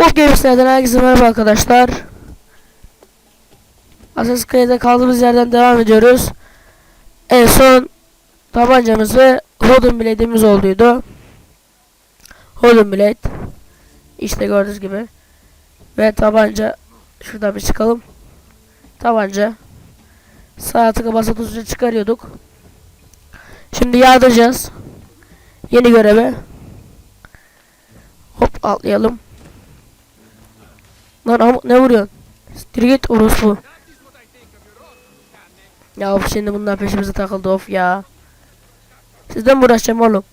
Top Games'lerden herkese merhaba arkadaşlar. Assassin's Creed'e kaldığımız yerden devam ediyoruz. En son tabancamız ve Holden Blade'imiz olduydu. Holden Blade. İşte gördüğünüz gibi. Ve tabanca. Şuradan bir çıkalım. Tabanca. Sağ tıka basa tutunca çıkarıyorduk. Şimdi yağdıracağız. Yeni göreve. Hop atlayalım. Lan ne vuruyorsun? Siktir git orospu. Ya of şimdi bunlar peşimize takıldı of ya. Sizden mi uğraşacağım oğlum?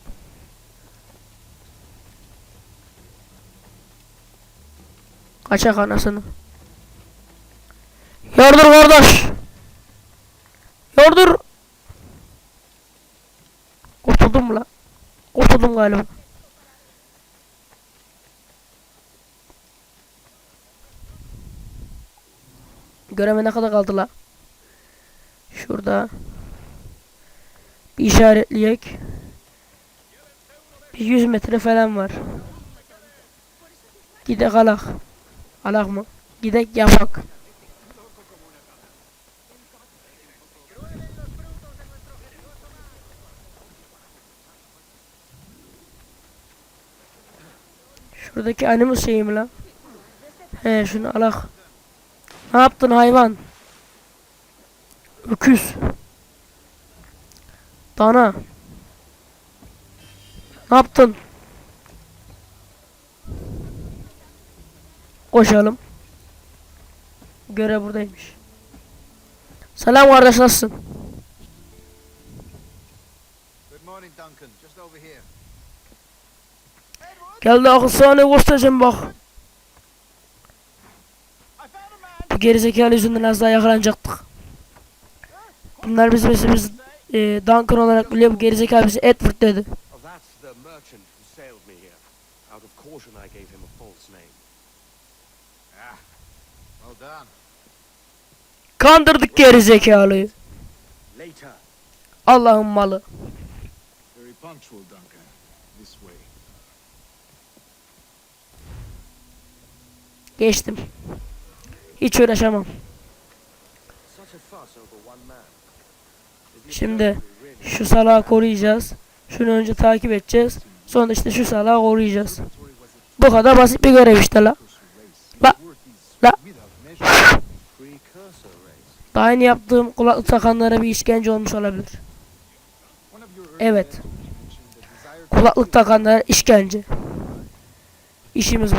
Kaçak anasını. Yardır kardeş. Yardır. Kurtuldum mu lan? Kurtuldum galiba. Göreme ne kadar kaldı la? Şurada. Bir işaretleyek. Bir 100 metre falan var. Gidek alak. Alak mı? Gidek yapak. Şuradaki animus şeyi mi lan? He şunu alak. Ne yaptın hayvan? Öküz. Dana. Ne yaptın? Koşalım. Görev buradaymış. Selam kardeş nasılsın? Gel de akıl sahne göstereceğim bak. Bu gerizekalı yüzünden az daha yakalanacaktık. Bunlar bizim ismimiz e, Duncan olarak biliyor. Bu gerizekalı bizi Edward dedi. Ah. Kandırdık gerizekalıyı. Allah'ın malı. Geçtim. Hiç uğraşamam. Şimdi şu salağı koruyacağız. Şunu önce takip edeceğiz. Sonra işte şu salağı koruyacağız. Bu kadar basit bir görev işte la. La. La. Daha yeni yaptığım kulaklık takanlara bir işkence olmuş olabilir. Evet. Kulaklık takanlara işkence. İşimiz bu.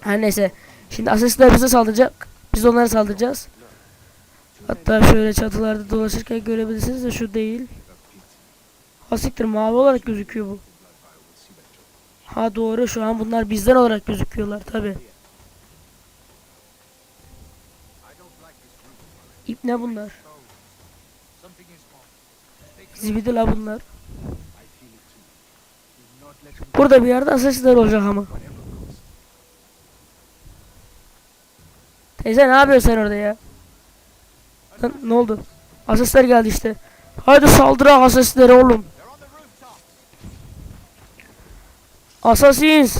Her neyse. Şimdi asistler bize saldıracak. Biz onlara saldıracağız. Hatta şöyle çatılarda dolaşırken görebilirsiniz de şu değil. Hasiktir mavi olarak gözüküyor bu. Ha doğru şu an bunlar bizden olarak gözüküyorlar tabi. İp ne bunlar? Zibidi la bunlar. Burada bir yerde asistler olacak ama. Teyze ne yapıyorsun sen orada ya? Lan, ne oldu? Asistler geldi işte. Haydi saldıra asistlere oğlum. Asasins.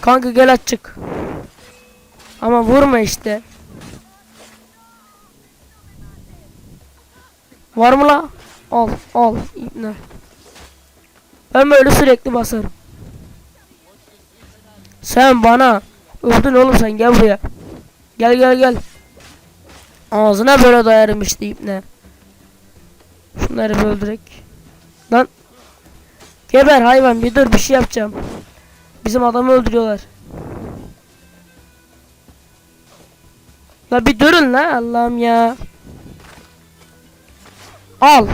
Kanka gel açık. Ama vurma işte. Var mı la? Al al ibne. Ben böyle sürekli basarım. Sen bana öldün oğlum sen gel buraya. Gel gel gel. Ağzına böyle dayarım işte ibne. Şunları bir öldürek. Lan Geber hayvan bir dur bir şey yapacağım. Bizim adamı öldürüyorlar. La bir durun la Allah'ım ya. Al.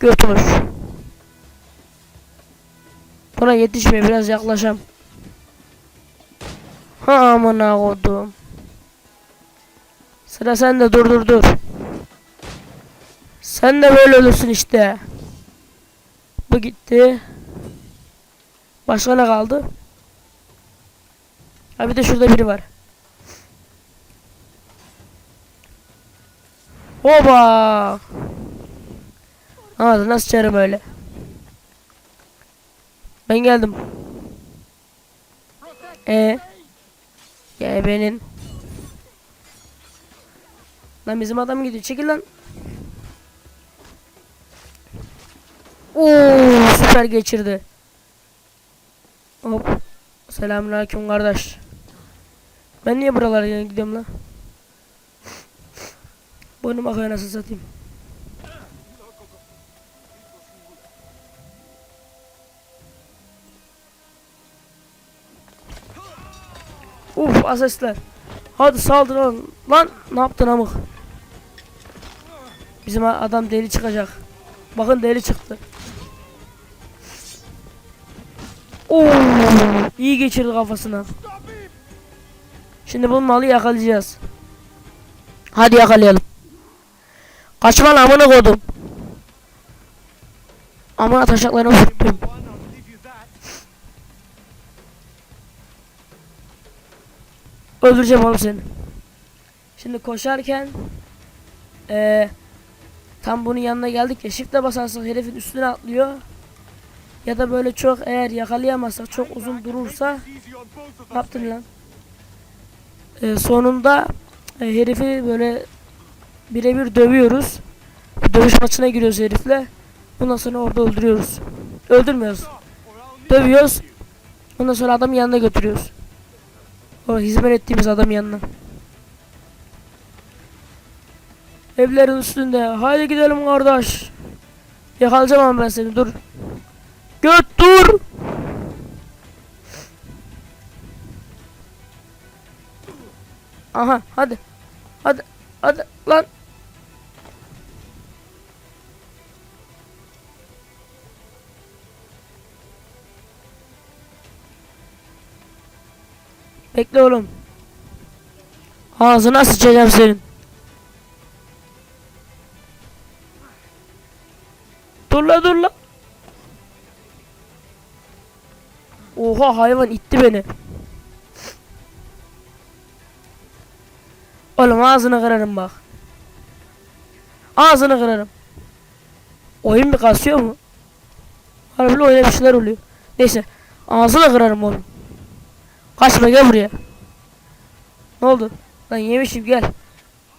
Götür. Buna yetişme biraz yaklaşam. Ha amına kodum. Sıra sende dur dur dur. Sen de böyle ölürsün işte. Bu gitti. Başka ne kaldı? Ha bir de şurada biri var. Oba! Aa nasıl çarım öyle? Ben geldim. E ya benim. Lan bizim adam gidiyor. Çekil lan. Oo süper geçirdi. Hop. Selamünaleyküm kardeş. Ben niye buralara gidiyorum lan? Boynum akıyor nasıl satayım. Uf asesler. Hadi saldır lan. Lan ne yaptın amık? Bizim adam deli çıkacak. Bakın deli çıktı. Oo, iyi geçirdi kafasına. Şimdi bu malı yakalayacağız. Hadi yakalayalım. Kaçma lan amına koydum. Amına you that. Öldüreceğim oğlum seni. Şimdi koşarken eee tam bunun yanına geldik ya shift'e basarsak herifin üstüne atlıyor. Ya da böyle çok eğer yakalayamazsak çok uzun durursa ne yaptın lan? Eee, sonunda e, herifi böyle birebir dövüyoruz. Dövüş maçına giriyoruz herifle. Ondan sonra orada öldürüyoruz. Öldürmüyoruz. Dövüyoruz. Ondan sonra adamın yanına götürüyoruz. O hizmet ettiğimiz adam yanına. Evlerin üstünde. Haydi gidelim kardeş. Yakalayacağım ama ben seni dur. Göt dur. Aha hadi. Hadi. Hadi lan. Bekle oğlum. Ağzına sıçacağım senin. Oha hayvan itti beni. Oğlum ağzını kırarım bak. Ağzını kırarım. Oyun bir kasıyor mu? Harbi oyuna bir şeyler oluyor. Neyse. Ağzını kırarım oğlum. Kaçma gel buraya. Ne oldu? Lan yemişim gel.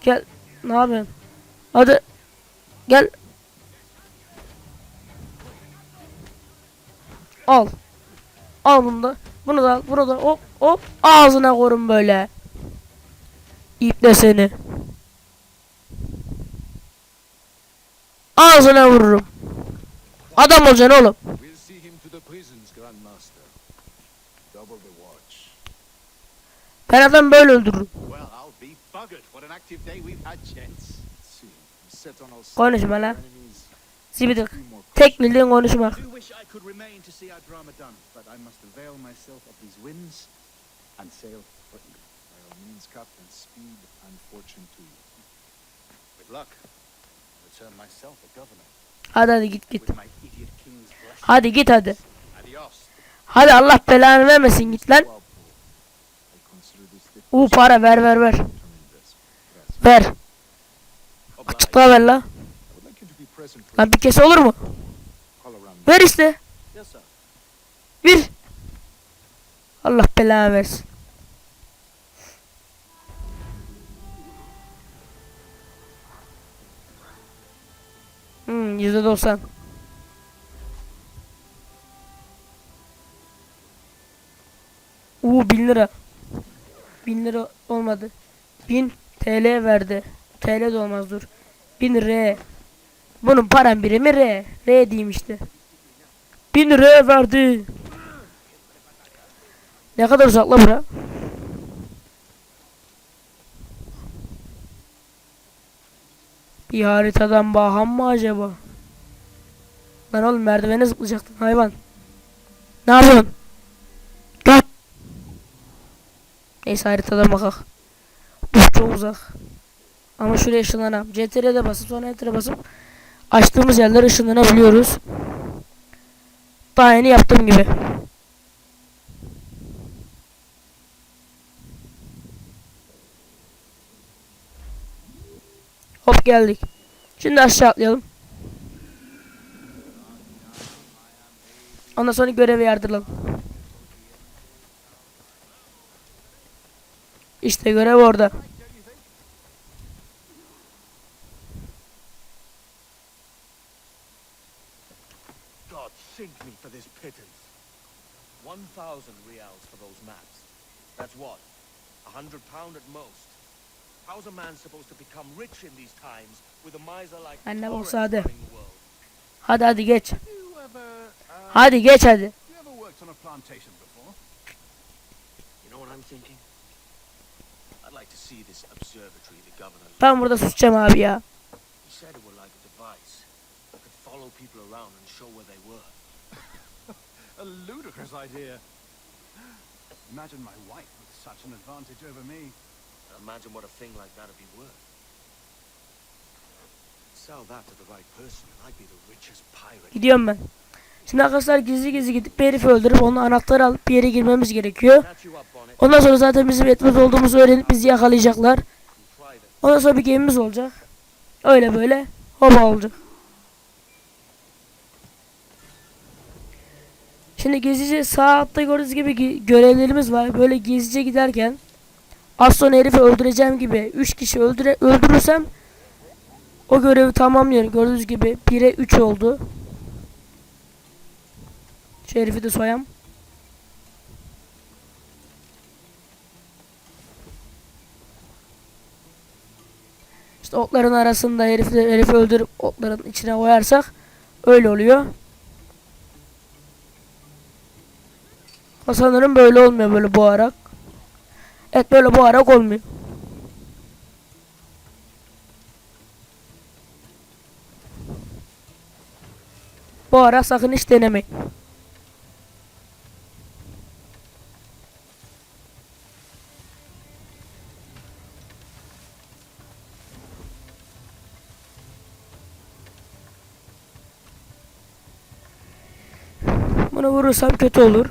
Gel. Ne yapıyorsun? Hadi. Gel. Al. Al bunu da. Bunu da al. Bunu da hop hop. Ağzına korun böyle. İple seni. Ağzına vururum. Adam olacaksın oğlum. Ben adam böyle öldürürüm. Konuşma lan. Zibidik. Tek bildiğin konuşmak. I do wish I could remain to see our drama done, but I must avail myself of these winds and sail for England. By all means, Captain, speed and fortune to you. With luck, return myself a governor. Hadi hadi git git. Hadi git hadi. Hadi Allah belanı vermesin git lan. Uuu para ver ver ver. Ver. Açıkla ver la. I would like you to be present for Lan bir kese olur mu? Ver işte. Bir. Allah belanı versin. Hmm, yüzde doksan. Uuu bin lira. Bin lira olmadı. Bin TL verdi. TL de olmaz dur. Bin R. Bunun param birimi R. R diyeyim işte. Bin R verdi. Ne kadar uzak la bura? Bir haritadan bakan mı acaba? Lan oğlum merdivene zıplayacaktın hayvan. Ne yapıyorsun? Göt. Neyse haritadan bakak. Bu çok uzak. Ama şuraya ışınlanalım. CTR'de basıp sonra Enter'e basıp açtığımız yerlere ışınlanabiliyoruz. Daha yeni yaptığım gibi. Hop geldik. Şimdi aşağı atlayalım. Ondan sonra göreve yardıralım. İşte görev orada. Sink me for this pittance. One thousand reals for those maps. That's what? A hundred pound at most. How's a man supposed to become rich in these times with a miser like Anne Torres olsa hadi. running the world? Hadi hadi geç. You ever, uh, Hadi geç hadi. have you ever worked on a plantation before? You know what I'm thinking? I'd like to see this observatory the governor Ben burada susacağım abi ya. He said it were like a device that could follow people around and show where they were. A ludicrous idea. Imagine my wife with such an advantage over me. Imagine what a thing like that'd be worth. Sell that to the right person, and I'd be the richest pirate. Gidiyorum ben. Şimdi arkadaşlar gizli gizli gidip bir herifi öldürüp onun anahtarı alıp bir yere girmemiz gerekiyor. Ondan sonra zaten bizim etmez olduğumuzu öğrenip bizi yakalayacaklar. Ondan sonra bir gemimiz olacak. Öyle böyle hoba olacak. Şimdi gezici sağ altta gördüğünüz gibi gi- görevlerimiz var. Böyle gezici giderken az sonra herifi öldüreceğim gibi 3 kişi öldüre öldürürsem o görevi tamamlıyorum. Gördüğünüz gibi 1'e 3 oldu. Şu herifi de soyam. İşte otların arasında herifi, herifi öldürüp otların içine koyarsak öyle oluyor. Ama sanırım böyle olmuyor böyle boğarak. Evet böyle boğarak olmuyor. Boğarak sakın hiç denemeyin. Bunu vurursam kötü olur.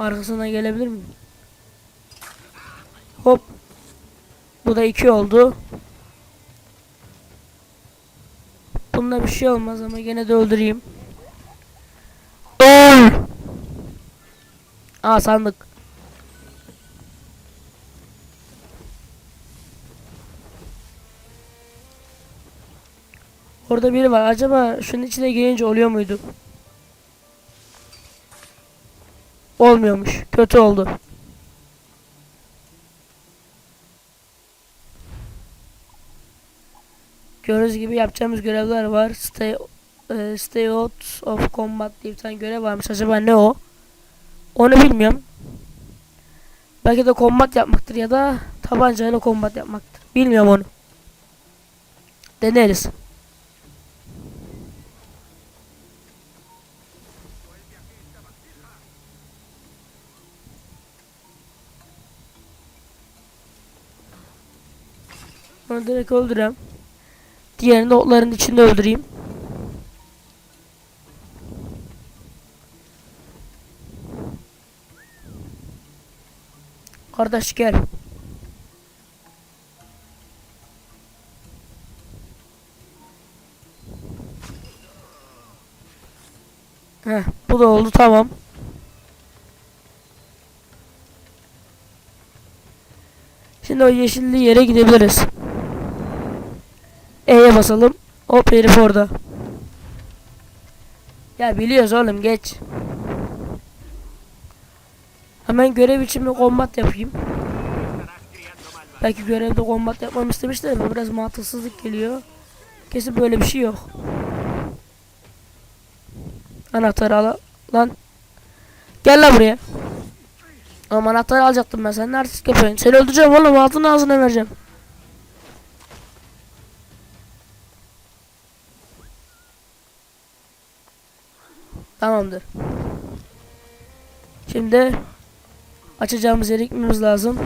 Arkasına gelebilir miyim? Hop. Bu da iki oldu. Bunda bir şey olmaz ama gene de öldüreyim. Öl! Aa sandık. Orada biri var. Acaba şunun içine girince oluyor muydu? Olmuyormuş. Kötü oldu. Gördüğünüz gibi yapacağımız görevler var. Stay, e, stay out of combat diye bir tane görev varmış. Acaba ne o? Onu bilmiyorum. Belki de combat yapmaktır ya da tabancayla combat yapmaktır. Bilmiyorum onu. Deneriz. Onu direkt öldüreyim. Diğerini otların içinde öldüreyim. Kardeş gel. Heh, bu da oldu tamam. Şimdi o yeşilli yere gidebiliriz. Basalım. Hop herif orada. Ya biliyoruz oğlum geç. Hemen görev için bir kombat yapayım. Belki görevde kombat yapmam istemişler ama biraz mantıksızlık geliyor. Kesin böyle bir şey yok. Anahtarı al lan. Gel lan buraya. Ama anahtarı alacaktım ben. Sen ne artist yapıyorsun? Seni öldüreceğim oğlum. Altını ağzına vereceğim. Tamamdır. Şimdi açacağımız yere gitmemiz lazım.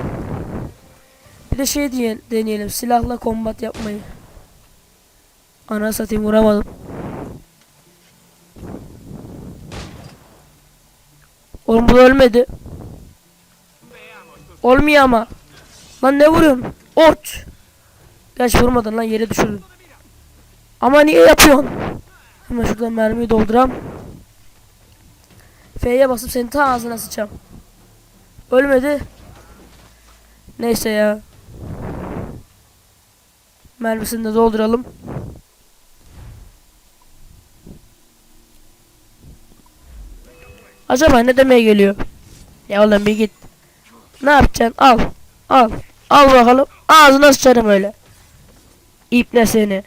Bir de şey diye deneyelim. Silahla kombat yapmayı. Ana satayım vuramadım. Oğlum bu ölmedi. Olmuyor ama. Lan ne vuruyorsun? Orç. Gerçi vurmadın lan yere düşürdün. Ama niye yapıyorsun? Hemen şuradan mermiyi dolduram. F'ye basıp senin ta ağzına sıçacağım. Ölmedi. Neyse ya. Mermisini de dolduralım. Acaba ne demeye geliyor? Ya oğlum bir git. Ne yapacaksın? Al. Al. Al bakalım. Ağzına sıçarım öyle. İpne seni.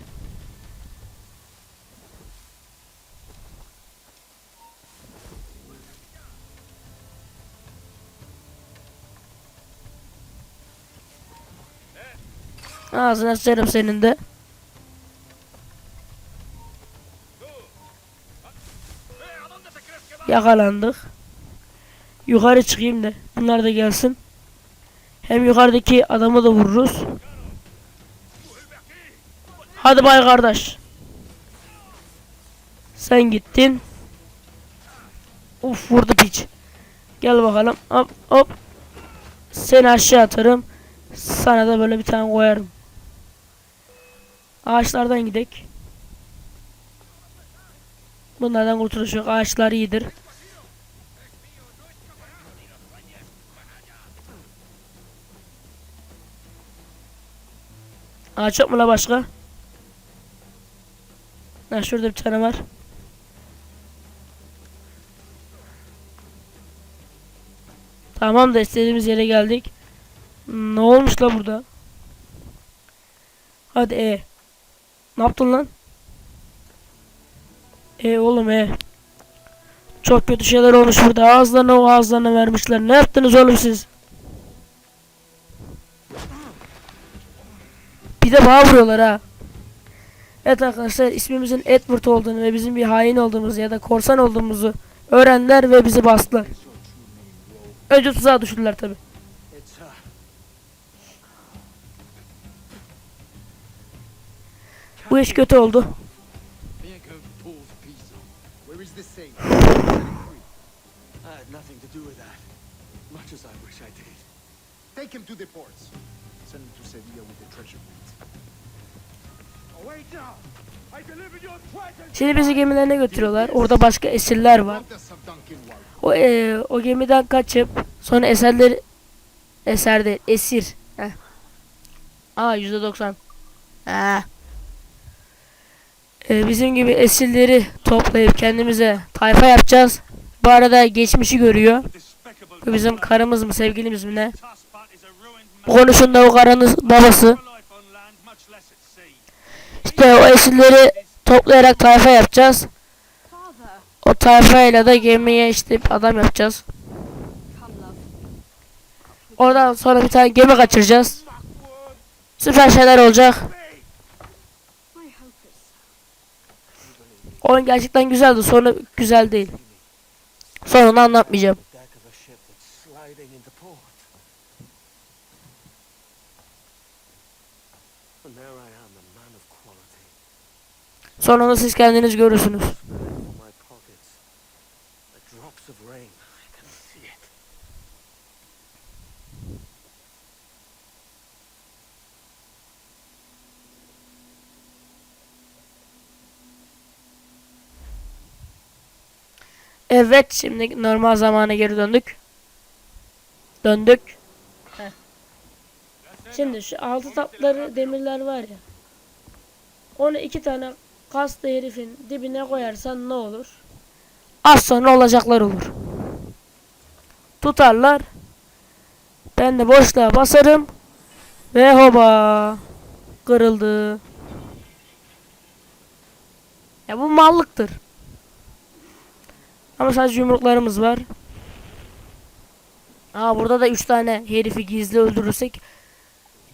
Ağzına sıçarım senin de. Yakalandık. Yukarı çıkayım da bunlar da gelsin. Hem yukarıdaki adamı da vururuz. Hadi bay kardeş. Sen gittin. Uf vurdu piç. Gel bakalım. Hop hop. Seni aşağı atarım. Sana da böyle bir tane koyarım. Ağaçlardan gidek. Bunlardan kurtuluş. Ağaçlar iyidir. Ağaç yok mu la başka? Ha şurada bir tane var. Tamam da istediğimiz yere geldik. Ne olmuş la burada? Hadi e. Ne yaptın lan? E oğlum e. Çok kötü şeyler olmuş burada. Ağızlarına o ağızlarına vermişler. Ne yaptınız oğlum siz? Bir de bağ vuruyorlar ha. Evet arkadaşlar ismimizin Edward olduğunu ve bizim bir hain olduğumuzu ya da korsan olduğumuzu öğrendiler ve bizi bastılar. Önce tuzağa düşürdüler tabi. I wish I did. Take! Şimdi bizi gemilerine götürüyorlar. Orada başka esirler var. O e, o gemiden kaçıp sonra eserleri eserde esir. Heh. Aa yüzde doksan. Ha. E, bizim gibi esirleri toplayıp kendimize tayfa yapacağız. Bu arada geçmişi görüyor. Bu bizim karımız mı sevgilimiz mi ne? Bu konuşun da o karının babası. İşte o esirleri toplayarak tayfa yapacağız. O tayfayla da gemiye işte adam yapacağız. Oradan sonra bir tane gemi kaçıracağız. Süper şeyler olacak. Oyun gerçekten güzeldi. Sonra güzel değil. Sonunu anlatmayacağım. Deck of a ship Evet şimdi normal zamana geri döndük. Döndük. Heh. Şimdi şu altı tatları demirler var ya. Onu iki tane kaslı herifin dibine koyarsan ne olur? Az sonra olacaklar olur. Tutarlar. Ben de boşluğa basarım. Ve hoba. Kırıldı. Ya bu mallıktır. Ama sadece yumruklarımız var. Aa burada da 3 tane herifi gizli öldürürsek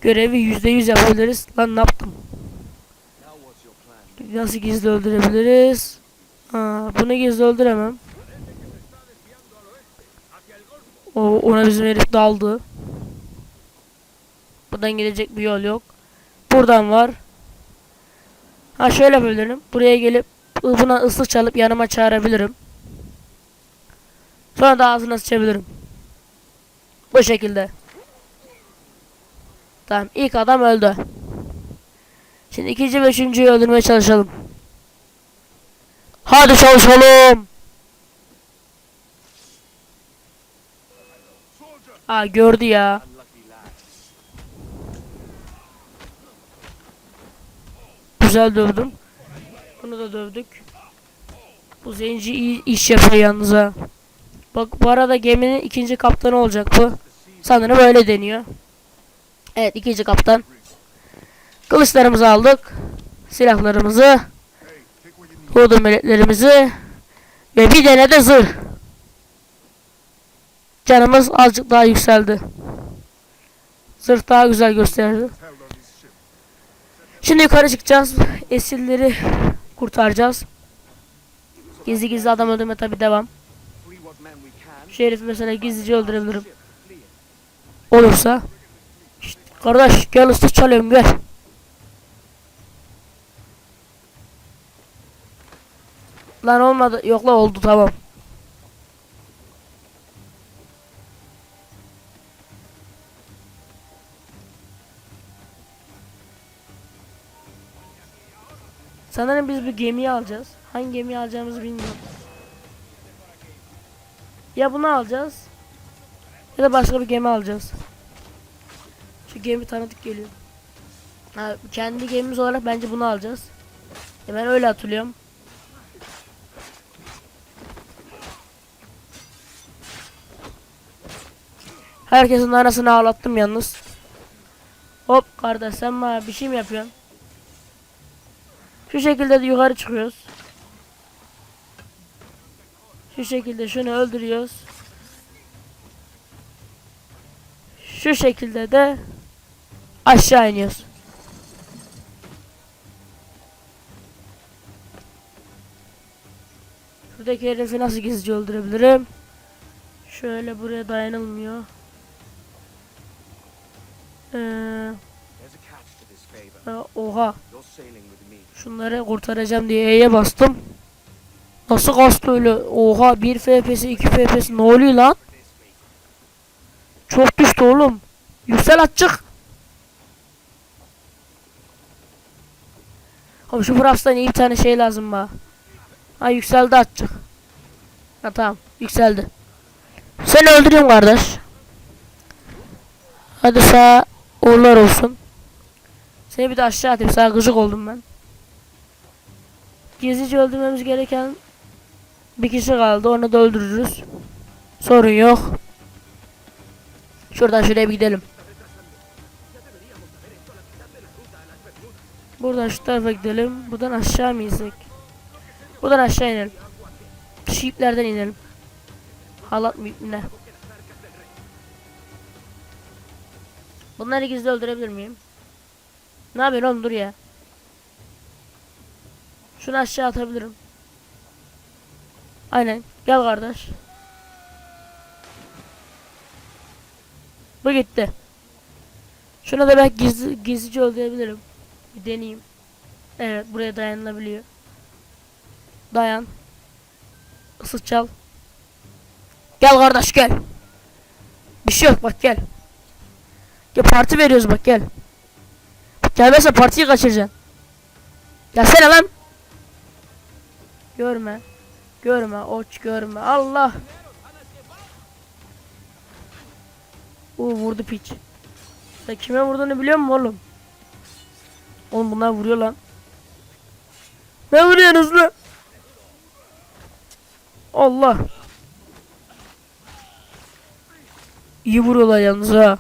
görevi %100 yapabiliriz. Lan ne yaptım? Nasıl gizli öldürebiliriz? Aa, bunu gizli öldüremem. O, ona bizim herif daldı. Buradan gidecek bir yol yok. Buradan var. Ha şöyle yapabilirim. Buraya gelip buna ıslık çalıp yanıma çağırabilirim. Sonra da ağzına sıçabilirim. Bu şekilde. Tamam ilk adam öldü. Şimdi ikinci ve üçüncüyü öldürmeye çalışalım. Hadi çalışalım. Aa gördü ya. Güzel dövdüm. Bunu da dövdük. Bu zenci iyi iş yapıyor yalnız ha. Bak bu arada geminin ikinci kaptanı olacak bu. Sanırım öyle deniyor. Evet ikinci kaptan. Kılıçlarımızı aldık. Silahlarımızı. Hodum meletlerimizi. Ve bir tane de zırh. Canımız azıcık daha yükseldi. Zırh daha güzel gösterdi. Şimdi yukarı çıkacağız. Esirleri kurtaracağız. Gizli gizli adam öldürme tabi devam. Şu herifi mesela gizlice öldürebilirim. Olursa. Şşt, kardeş gel ıslık çalıyorum gel. Lan olmadı. Yok la oldu tamam. Sanırım biz bir gemiyi alacağız. Hangi gemiyi alacağımızı bilmiyorum. Ya bunu alacağız. Ya da başka bir gemi alacağız. Şu gemi tanıdık geliyor. Ha, kendi gemimiz olarak bence bunu alacağız. Ya ben öyle hatırlıyorum. Herkesin anasını ağlattım yalnız. Hop kardeş sen bana bir şey mi yapıyorsun? Şu şekilde de yukarı çıkıyoruz. Şu şekilde şunu öldürüyoruz. Şu şekilde de aşağı iniyoruz. Şuradaki herifi nasıl gizlice öldürebilirim? Şöyle buraya dayanılmıyor. Ee, oha. Şunları kurtaracağım diye E'ye bastım. Nasıl kastı öyle? Oha 1 FPS 2 FPS ne oluyor lan? Çok düştü oğlum. Yüksel açık. Abi şu Braps'tan iyi bir tane şey lazım bana. Ha yükseldi açık. Ha tamam yükseldi. Seni öldüreyim kardeş. Hadi sağ uğurlar olsun. Seni bir de aşağı atayım. Sağ gıcık oldum ben. Gizlice öldürmemiz gereken bir kişi kaldı. Onu da öldürürüz. Sorun yok. Şuradan şuraya bir gidelim. Buradan şu tarafa gidelim. Buradan aşağı mı insek? Buradan aşağı inelim. Şu iplerden inelim. Halat mı ne? Bunları gizli öldürebilir miyim? Ne yapıyorsun oğlum dur ya. Şunu aşağı atabilirim. Aynen. Gel kardeş. Bu gitti. Şuna da belki gizli, gizlice öldürebilirim. Bir deneyeyim. Evet buraya dayanılabiliyor. Dayan. Isıt çal. Gel kardeş gel. Bir şey yok bak gel. Gel parti veriyoruz bak gel. Gelmezse partiyi kaçıracaksın. Gelsene lan. Görme. Görme oç görme. Allah. Oo vurdu piç. Sen kime vurduğunu biliyor musun oğlum? Oğlum bunlar vuruyor lan. Ne vuruyorsunuz lan? Allah. İyi vuruyorlar yalnız ha.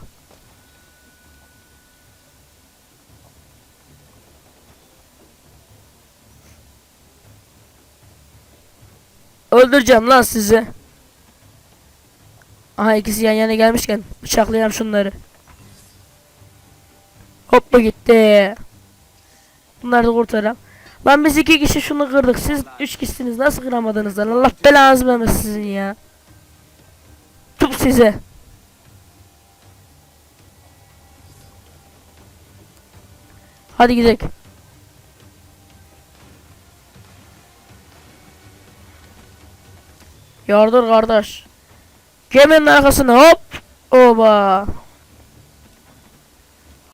Öldüreceğim lan sizi. Aha ikisi yan yana gelmişken bıçaklayalım şunları. Hoppa gitti. Bunları da kurtaralım. Lan biz iki kişi şunu kırdık. Siz üç kişisiniz. Nasıl kıramadınız lan? Allah belanızı vermesin sizin ya. Tut size. Hadi gidelim. Yardır kardeş. Geminin arkasına hop. Oba.